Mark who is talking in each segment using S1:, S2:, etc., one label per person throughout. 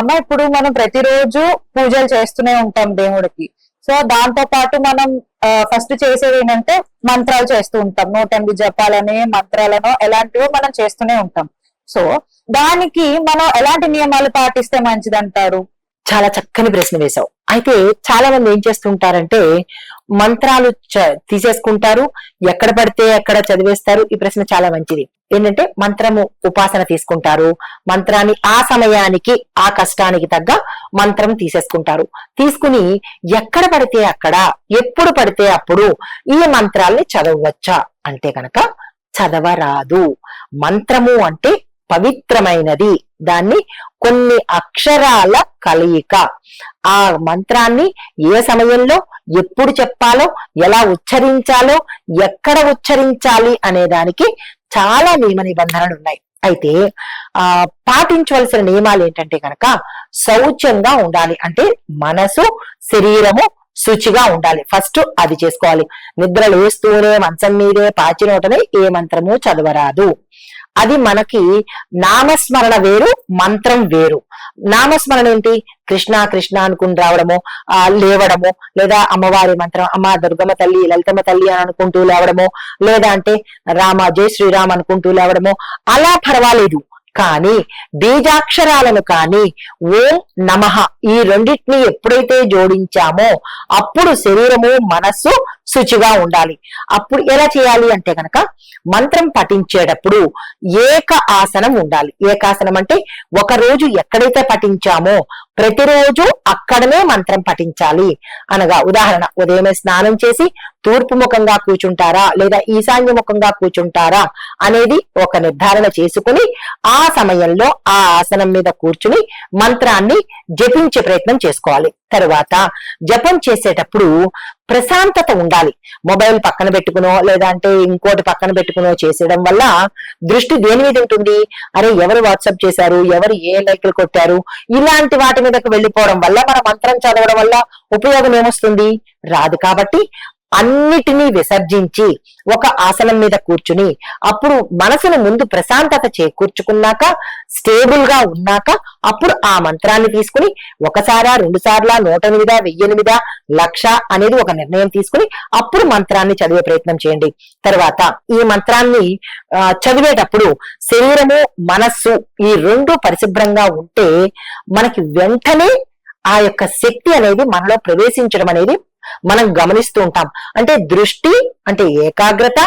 S1: అమ్మ ఇప్పుడు మనం ప్రతిరోజు పూజలు చేస్తూనే ఉంటాం దేవుడికి. సో దాంతో పాటు మనం ఫస్ట్ చేసేది ఏంటంటే మంత్రాలు చేస్తూ ఉంటాం. నూట ఎనిమిది జపాలని మంత్రాలను ఎలాంటివో మనం చేస్తూనే ఉంటాం. సో దానికి మనం ఎలాంటి నియమాలు పాటిస్తే మంచిది అంటారు
S2: చాలా చక్కని ప్రశ్న వేశావు. అయితే చాలా మంది ఏం చేస్తుంటారంటే మంత్రాలు తీసేసుకుంటారు. ఎక్కడ పడితే ఎక్కడ చదివేస్తారు. ఈ ప్రశ్న చాలా మంచిది. ఏంటంటే మంత్రము ఉపాసన తీసుకుంటారు. మంత్రాన్ని ఆ సమయానికి ఆ కష్టానికి తగ్గ మంత్రం తీసేసుకుంటారు. తీసుకుని ఎక్కడ పడితే అక్కడ ఎప్పుడు పడితే అప్పుడు ఈ మంత్రాల్ని చదవచ్చా అంటే కనుక చదవరాదు. మంత్రము అంటే పవిత్రమైనది. దాన్ని కొన్ని అక్షరాల కలయిక. ఆ మంత్రాన్ని ఏ సమయంలో ఎప్పుడు చెప్పాలో ఎలా ఉచ్చరించాలో ఎక్కడ ఉచ్చరించాలి అనే దానికి చాలా నియమ నిబంధనలు ఉన్నాయి. అయితే ఆ పాటించవలసిన నియమాలు ఏంటంటే కనుక శౌచ్యంగా ఉండాలి. అంటే మనసు శరీరము శుచిగా ఉండాలి. ఫస్ట్ అది చేసుకోవాలి. నిద్ర లేస్తూనే మంచం మీదే పాచినోటనే ఏ మంత్రము చదవరాదు. అది మనకి నామస్మరణ వేరు మంత్రం వేరు. నామస్మరణ ఏంటి? కృష్ణ కృష్ణ అనుకుని రావడము ఆ లేవడము లేదా అమ్మవారి మంత్రం అమ్మ దుర్గమ్మ తల్లి లలితమ్మ తల్లి అని అనుకుంటూ లేవడము లేదా అంటే రామ జై శ్రీరామ్ అనుకుంటూ లేవడము అలా పర్వాలేదు. కానీ బీజాక్షరాలను కానీ ఓం నమః ఈ రెండింటిని ఎప్పుడైతే జోడించామో అప్పుడు శరీరము మనస్సు శుచిగా ఉండాలి. అప్పుడు ఎలా చేయాలి అంటే గనక మంత్రం పఠించేటప్పుడు ఏక ఆసనం ఉండాలి. ఏకాసనం అంటే ఒక రోజు ఎక్కడైతే పఠించామో ప్రతిరోజు అక్కడనే మంత్రం పఠించాలి. అనగా ఉదాహరణ ఉదయమే స్నానం చేసి తూర్పు ముఖంగా కూర్చుంటారా లేదా ఈశాన్య ముఖంగా కూర్చుంటారా అనేది ఒక నిర్ధారణ చేసుకుని ఆ సమయంలో ఆ ఆసనం మీద కూర్చుని మంత్రాన్ని జపించే ప్రయత్నం చేసుకోవాలి. తరువాత జపం చేసేటప్పుడు ప్రశాంతత ఉండాలి. మొబైల్ పక్కన పెట్టుకునో లేదంటే ఇంకోటి పక్కన పెట్టుకునో చేసేయడం వల్ల దృష్టి దేని మీద ఉంటుంది? అరే ఎవరు వాట్సాప్ చేశారు? ఎవరు ఏ లైక్లు కొట్టారు? ఇలాంటి వాటి మీదకు వెళ్ళిపోవడం వల్ల మన మంత్రం చదవడం వల్ల ఉపయోగం ఏమొస్తుంది? రాదు కాబట్టి అన్నిటినీ విసర్జించి ఒక ఆసనం మీద కూర్చుని అప్పుడు మనసును ముందు ప్రశాంతత చేకూర్చుకున్నాక స్టేబుల్గా ఉన్నాక అప్పుడు ఆ మంత్రాన్ని తీసుకుని ఒకసారా రెండు సార్లా నూట ఎనిమిదా వెయ్యి ఎనిమిదా లక్ష అనేది ఒక నిర్ణయం తీసుకుని అప్పుడు మంత్రాన్ని చదివే ప్రయత్నం చేయండి. తర్వాత ఈ మంత్రాన్ని చదివేటప్పుడు శరీరము మనస్సు ఈ రెండు పరిశుభ్రంగా ఉంటే మనకి వెంటనే ఆ యొక్క శక్తి అనేది మనలో ప్రవేశించడం అనేది మనం గమనిస్తూ ఉంటాం. అంటే దృష్టి అంటే ఏకాగ్రత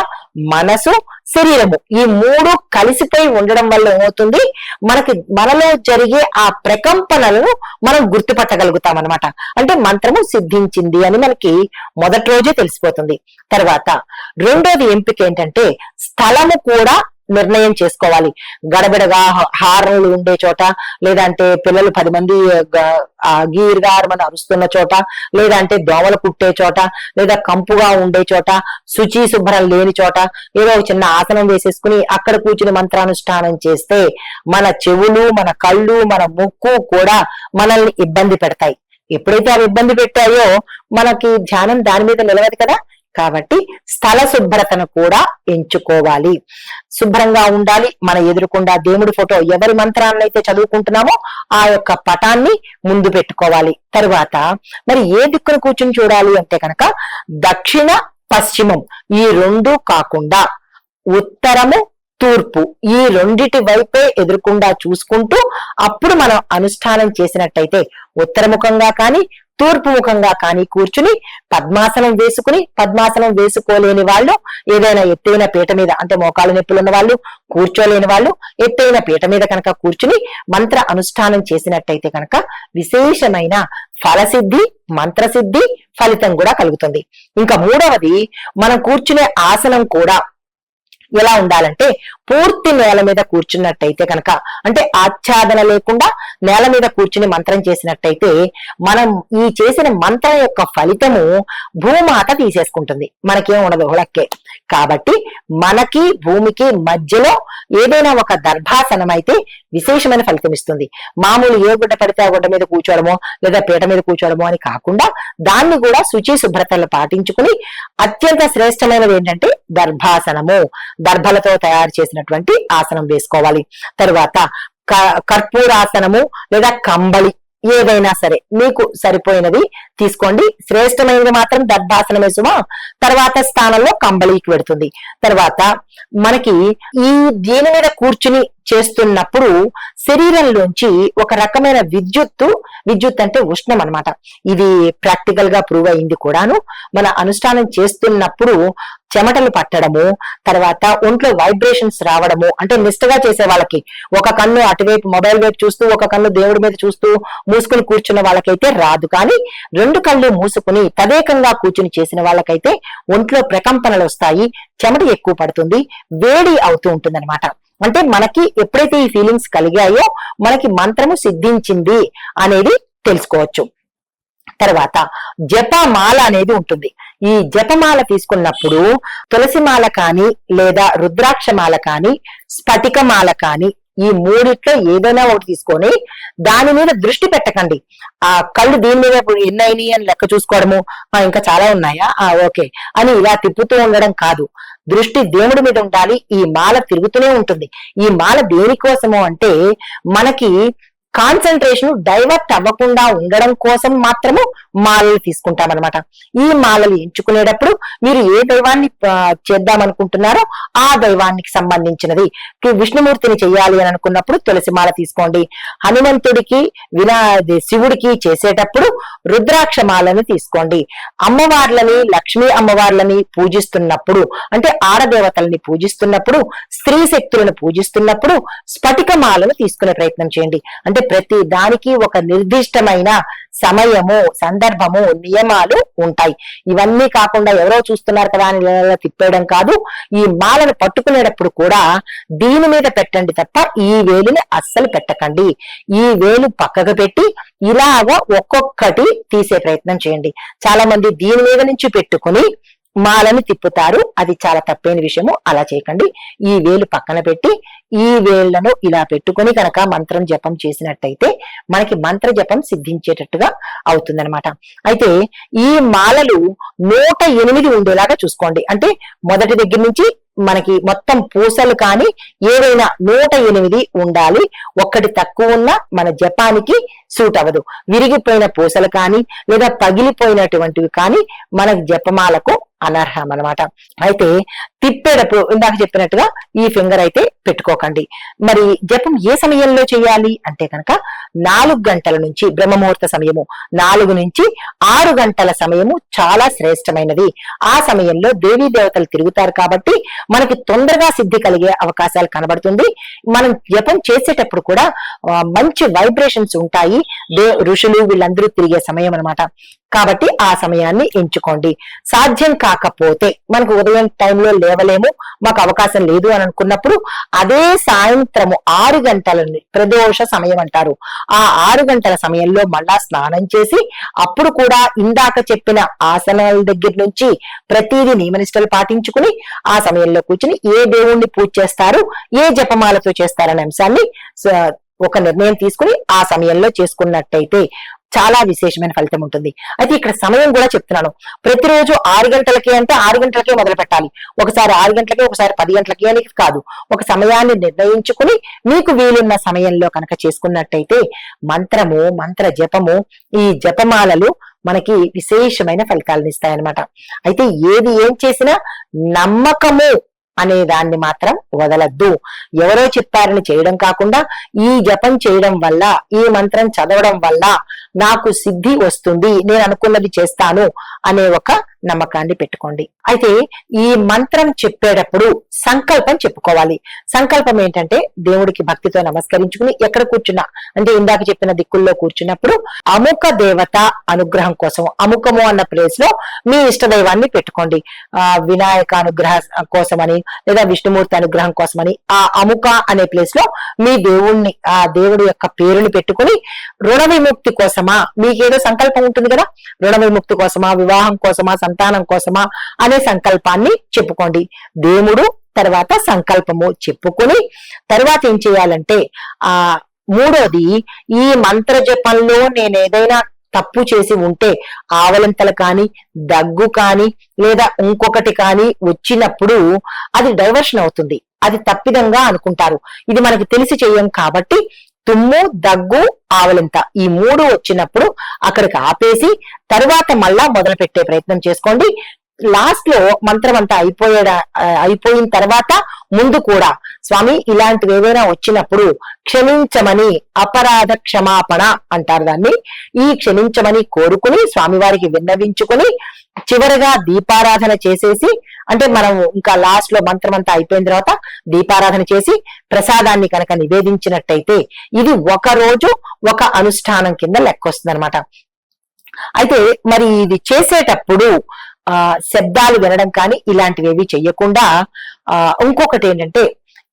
S2: మనసు శరీరము ఈ మూడు కలిసిపోయి ఉండడం వల్ల ఏమవుతుంది? మనకి మనలో జరిగే ఆ ప్రకంపనలను మనం గుర్తుపట్టగలుగుతాం అనమాట అంటే మంత్రము సిద్ధించింది అని మనకి మొదటి రోజే తెలిసిపోతుంది. తర్వాత రెండోది ఎంపిక ఏంటంటే స్థలము కూడా నిర్ణయం చేసుకోవాలి. గడబిడగా హ- హారన్లు ఉండే చోట లేదంటే పిల్లలు పది మంది గీర్గారమని మన అరుస్తున్న చోట లేదంటే దోమలు కుట్టే చోట లేదా కంపుగా ఉండే చోట శుచి శుభ్రం లేని చోట ఏదో ఒక చిన్న ఆసనం వేసేసుకుని అక్కడ కూర్చుని మంత్రానుష్ఠానం చేస్తే మన చెవులు మన కళ్ళు మన ముక్కు కూడా మనల్ని ఇబ్బంది పెడతాయి. ఎప్పుడైతే అవి ఇబ్బంది పెట్టాయో మనకి ధ్యానం దాని మీద నిలవదు కదా? కాబట్టి స్థల శుభ్రతను కూడా ఎంచుకోవాలి. శుభ్రంగా ఉండాలి. మన ఎదురుకుండా దేవుడి ఫోటో ఎవరి మంత్రాన్ని అయితే చదువుకుంటున్నామో ఆ యొక్క పటాన్ని ముందు పెట్టుకోవాలి. తరువాత మరి ఏ దిక్కును కూర్చుని చూడాలి అంటే కనుక దక్షిణ పశ్చిమం ఈ రెండు కాకుండా ఉత్తరము తూర్పు ఈ రెండిటి వైపే ఎదురుకుండా చూసుకుంటూ అప్పుడు మనం అనుష్ఠానం చేసినట్టయితే ఉత్తరముఖంగా కానీ తూర్పు ముఖంగా కానీ కూర్చుని పద్మాసనం వేసుకుని పద్మాసనం వేసుకోలేని వాళ్ళు ఏదైనా ఎత్తైన పీట మీద అంటే మోకాలు నొప్పులు ఉన్న వాళ్ళు కూర్చోలేని వాళ్ళు ఎత్తైన పీట మీద కనుక కూర్చుని మంత్ర అనుష్ఠానం చేసినట్టయితే కనుక విశేషమైన ఫలసిద్ధి మంత్రసిద్ధి ఫలితం కూడా కలుగుతుంది. ఇంకా మూడవది మనం కూర్చునే ఆసనం కూడా ఎలా ఉండాలంటే పూర్తి నేల మీద కూర్చున్నట్టయితే కనుక అంటే ఆచ్ఛాదన లేకుండా నేల మీద కూర్చుని మంత్రం చేసినట్టయితే మనం ఈ చేసిన మంత్రం యొక్క ఫలితము భూమాత తీసేసుకుంటుంది. మనకేం ఉండదు హుళక్కే కాబట్టి మనకి భూమికి మధ్యలో ఏదైనా ఒక దర్భాసనం అయితే విశేషమైన ఫలితం ఇస్తుంది మామూలు ఏ గుడ్డ పడితే ఆ గుడ్డ మీద కూర్చోవడమో లేదా పీట మీద కూర్చోవడమో అని కాకుండా దాన్ని కూడా శుచి శుభ్రతలు పాటించుకుని అత్యంత శ్రేష్టమైనది ఏంటంటే దర్భాసనము. దర్భలతో తయారు చేసినటువంటి ఆసనం వేసుకోవాలి. తరువాత క- కర్పూరాసనము లేదా కంబళి ఏదైనా సరే మీకు సరిపోయినది తీసుకోండి. శ్రేష్టమైనది మాత్రం దర్భాసనమే సుమా. తర్వాత స్థానంలో కంబళికి పెడుతుంది తర్వాత మనకి ఈ దీని మీద కూర్చుని చేస్తున్నప్పుడు శరీరంలోంచి ఒక రకమైన విద్యుత్తు విద్యుత్ అంటే ఉష్ణం అన్నమాట. ఇది ప్రాక్టికల్గా ప్రూవ్ అయింది కూడాను. మన అనుష్ఠానం చేస్తున్నప్పుడు చెమటలు పట్టడము తర్వాత ఒంట్లో వైబ్రేషన్స్ రావడము అంటే నిష్టగా చేసే వాళ్ళకి ఒక కన్ను అటువైపు మొబైల్ వైపు చూస్తూ ఒక కన్ను దేవుడి మీద చూస్తూ మూసుకుని కూర్చున్న వాళ్ళకైతే రాదు. కానీ రెండు కళ్ళు మూసుకుని తదేకంగా కూర్చుని చేసిన వాళ్ళకైతే ఒంట్లో ప్రకంపనలు వస్తాయి చెమట ఎక్కువ పడుతుంది వేడి అవుతూ ఉంటుంది అంటే మనకి ఎప్పుడైతే ఈ ఫీలింగ్స్ కలిగాయో మనకి మంత్రము సిద్ధించింది అనేది తెలుసుకోవచ్చు. తర్వాత జపమాల అనేది ఉంటుంది. ఈ జపమాల తీసుకున్నప్పుడు తులసిమాల కానీ లేదా రుద్రాక్షమాల కానీ స్ఫటికమాల కానీ ఈ మూడిట్లో ఏదైనా ఒకటి తీసుకొని దాని మీద దృష్టి పెట్టకండి. ఆ కళ్ళు దీని మీద ఇప్పుడు ఎన్ని అయినాయి అని లెక్క చూసుకోవడము "ఆ, ఇంకా చాలా ఉన్నాయా? ఆ ఓకే. అని ఇలా తిప్పుతూ ఉండడం కాదు. దృష్టి దేవుడి మీద ఉండాలి ఈ మాల తిరుగుతూనే ఉంటుంది. ఈ మాల దేనికోసము అంటే మనకి కాన్సన్ట్రేషన్ డైవర్ట్ అవ్వకుండా ఉండడం కోసం మాత్రము మాలలు తీసుకుంటాం అనమాట ఈ మాలలు ఎంచుకునేటప్పుడు మీరు ఏ దైవాన్ని చేద్దామనుకుంటున్నారో ఆ దైవానికి సంబంధించినది. విష్ణుమూర్తిని చేయాలి అని అనుకున్నప్పుడు తులసి మాల తీసుకోండి. హనుమంతుడికి వినా శివుడికి చేసేటప్పుడు రుద్రాక్ష మాలను తీసుకోండి. అమ్మవార్లని లక్ష్మీ అమ్మవార్లని పూజిస్తున్నప్పుడు అంటే ఆడదేవతల్ని పూజిస్తున్నప్పుడు స్త్రీ శక్తులను పూజిస్తున్నప్పుడు స్ఫటిక మాలను తీసుకునే ప్రయత్నం చేయండి. అంటే ప్రతి దానికి ఒక నిర్దిష్టమైన సమయము సందర్భము నియమాలు ఉంటాయి. ఇవన్నీ కాకుండా ఎవరో చూస్తున్నారు కదా అని తిప్పేయడం కాదు. ఈ మాలను పట్టుకునేటప్పుడు కూడా దీని మీద పెట్టండి తప్ప ఈ వేలుని అస్సలు పెట్టకండి. ఈ వేలు పక్కకు పెట్టి ఇలాగా ఒక్కొక్కటి తీసే ప్రయత్నం చేయండి. చాలా మంది దీని మీద నుంచి పెట్టుకుని మాలని తిప్పుతారు. అది చాలా తప్పైన విషయము. అలా చేయకండి. ఈ వేలు పక్కన పెట్టి ఈ వేళ్ళను ఇలా పెట్టుకొని కనుక మంత్రం జపం చేసినట్టయితే మనకి మంత్ర జపం సిద్ధించేటట్టుగా అవుతుందనమాట అయితే ఈ మాలలు నూట ఎనిమిది ఉండేలాగా చూసుకోండి. అంటే మొదటి దగ్గర నుంచి మనకి మొత్తం పూసలు కానీ ఏవైనా నూట ఎనిమిది ఉండాలి. ఒక్కటి తక్కువ ఉన్న మన జపానికి సూట్ అవ్వదు. విరిగిపోయిన పూసలు కానీ లేదా పగిలిపోయినటువంటివి కానీ మన జపమాలకు అనర్హం అన్నమాట. అయితే తిప్పేటప్పుడు ఇందాక చెప్పినట్టుగా ఈ ఫింగర్ అయితే పెట్టుకోకండి. మరి జపం ఏ సమయంలో చేయాలి అంటే కనుక నాలుగు గంటల నుంచి బ్రహ్మముహూర్త సమయము నాలుగు నుంచి ఆరు గంటల సమయము చాలా శ్రేష్టమైనది. ఆ సమయంలో దేవీ దేవతలు తిరుగుతారు కాబట్టి మనకి తొందరగా సిద్ధి కలిగే అవకాశాలు కనబడుతుంది. మనం జపం చేసేటప్పుడు కూడా మంచి వైబ్రేషన్స్ ఉంటాయి. దే ఋషులు వీళ్ళందరూ తిరిగే సమయం అనమాట కాబట్టి ఆ సమయాన్ని ఎంచుకోండి. సాధ్యం కాకపోతే మనకు ఉదయం టైంలో లేవలేము మాకు అవకాశం లేదు అని అనుకున్నప్పుడు అదే సాయంత్రము ఆరు గంటల ప్రదోష సమయం అంటారు. ఆ ఆరు గంటల సమయంలో మళ్ళా స్నానం చేసి అప్పుడు కూడా ఇందాక చెప్పిన ఆసనాల దగ్గర నుంచి ప్రతిదీ నియమనిష్టలు పాటించుకుని ఆ సమయంలో కూర్చుని ఏ దేవుణ్ణి పూజ చేస్తారు ఏ జపమాలతో చేస్తారనే అంశాన్ని ఒక నిర్ణయం తీసుకుని ఆ సమయంలో చేసుకున్నట్టయితే చాలా విశేషమైన ఫలితం ఉంటుంది. అయితే ఇక్కడ సమయం కూడా చెప్తున్నాను. ప్రతిరోజు ఆరు గంటలకి అంటే ఆరు గంటలకే మొదలు పెట్టాలి. ఒకసారి ఆరు గంటలకి ఒకసారి పది గంటలకి అని కాదు. ఒక సమయాన్ని నిర్ణయించుకుని మీకు వీలున్న సమయంలో కనుక చేసుకున్నట్టయితే మంత్రము మంత్ర జపము ఈ జపమాలలు మనకి విశేషమైన ఫలితాలను ఇస్తాయన్నమాట. అయితే ఏది ఏం చేసినా నమ్మకము అనే దాన్ని మాత్రం వదలద్దు. ఎవరో చెప్పారని చేయడం కాకుండా ఈ జపం చేయడం వల్ల ఈ మంత్రం చదవడం వల్ల నాకు సిద్ధి వస్తుంది నేను అనుకున్నది చేస్తాను అనే ఒక నమ్మకాన్ని పెట్టుకోండి. అయితే ఈ మంత్రం చెప్పేటప్పుడు సంకల్పం చెప్పుకోవాలి. సంకల్పం ఏంటంటే దేవుడికి భక్తితో నమస్కరించుకుని ఎక్కడ కూర్చున్నా అంటే ఇందాక చెప్పిన దిక్కుల్లో కూర్చున్నప్పుడు అముక దేవత అనుగ్రహం కోసం అముకము అన్న ప్లేస్లో మీ ఇష్ట దైవాన్ని పెట్టుకోండి. ఆ వినాయక అనుగ్రహ కోసమని లేదా విష్ణుమూర్తి అనుగ్రహం కోసమని ఆ అముక అనే ప్లేస్లో మీ దేవుణ్ణి ఆ దేవుడి యొక్క పేరుని పెట్టుకుని రుణ విముక్తి కోసం కోసమా? మీకేదో సంకల్పం ఉంటుంది కదా? రుణ విముక్తి కోసమా? వివాహం కోసమా? సంతానం కోసమా? అనే సంకల్పాన్ని చెప్పుకోండి. దేవుడు తర్వాత సంకల్పము చెప్పుకొని తర్వాత ఏం చేయాలంటే ఆ మూడోది ఈ మంత్ర జపంలో నేను ఏదైనా తప్పు చేసి ఉంటే ఆవలింతలు కానీ దగ్గు కానీ లేదా ఇంకొకటి కానీ వచ్చినప్పుడు అది డైవర్షన్ అవుతుంది. అది తప్పిదంగా అనుకుంటారు. ఇది మనకి తెలిసి చేయం కాబట్టి తుమ్ము దగ్గు ఆవలింత ఈ మూడు వచ్చినప్పుడు అక్కడికి ఆపేసి తర్వాత మళ్ళా మొదలు పెట్టే ప్రయత్నం చేసుకోండి. లాస్ట్లో మంత్రం అంతా అయిపోయే అయిపోయిన తర్వాత ముందు కూడా స్వామి ఇలాంటివి ఏవైనా వచ్చినప్పుడు క్షమించమని అపరాధ క్షమాపణ అంటారు దాన్ని. ఈ క్షమించమని కోరుకుని స్వామివారికి విన్నవించుకుని చివరగా దీపారాధన చేసేసి అంటే మనం ఇంకా లాస్ట్లో మంత్రం అంతా అయిపోయిన తర్వాత దీపారాధన చేసి ప్రసాదాన్ని కనుక నివేదించినట్టయితే ఇది ఒక రోజు ఒక అనుష్ఠానం కింద లెక్కొస్తుంది అనమాట అయితే మరి ఇది చేసేటప్పుడు ఆ శబ్దాలు వినడం కానీ ఇలాంటివి ఏవి చెయ్యకుండా ఆ ఇంకొకటి ఏంటంటే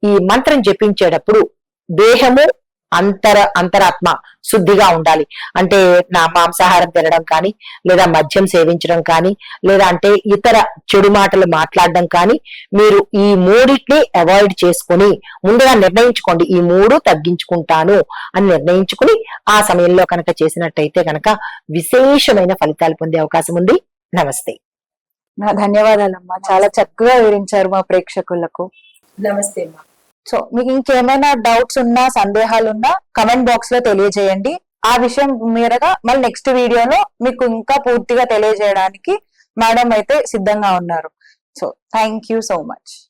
S2: ఈ మంత్రం జపించేటప్పుడు దేహము అంతర అంతరాత్మ శుద్ధిగా ఉండాలి. అంటే నా మాంసాహారం తినడం కానీ లేదా మద్యం సేవించడం కానీ లేదా అంటే ఇతర చెడు మాటలు మాట్లాడడం కానీ మీరు ఈ మూడిటిని అవాయిడ్ చేసుకుని ముందుగా నిర్ణయించుకోండి. ఈ మూడు తగ్గించుకుంటాను అని నిర్ణయించుకుని ఆ సమయంలో కనుక చేసినట్టయితే కనుక విశేషమైన ఫలితాలు పొందే అవకాశం ఉంది. నమస్తే.
S1: నా ధన్యవాదాలమ్మా. చాలా చక్కగా వివరించారు మా ప్రేక్షకులకు.
S2: నమస్తే
S1: సో మీకు ఇంకేమైనా డౌట్స్ ఉన్నా సందేహాలు ఉన్నా కమెంట్ బాక్స్లో తెలియజేయండి. ఆ విషయం మీరగా మళ్ళీ నెక్స్ట్ వీడియోలో మీకు ఇంకా పూర్తిగా తెలియజేయడానికి మేడం అయితే సిద్ధంగా ఉన్నారు. So thank you so much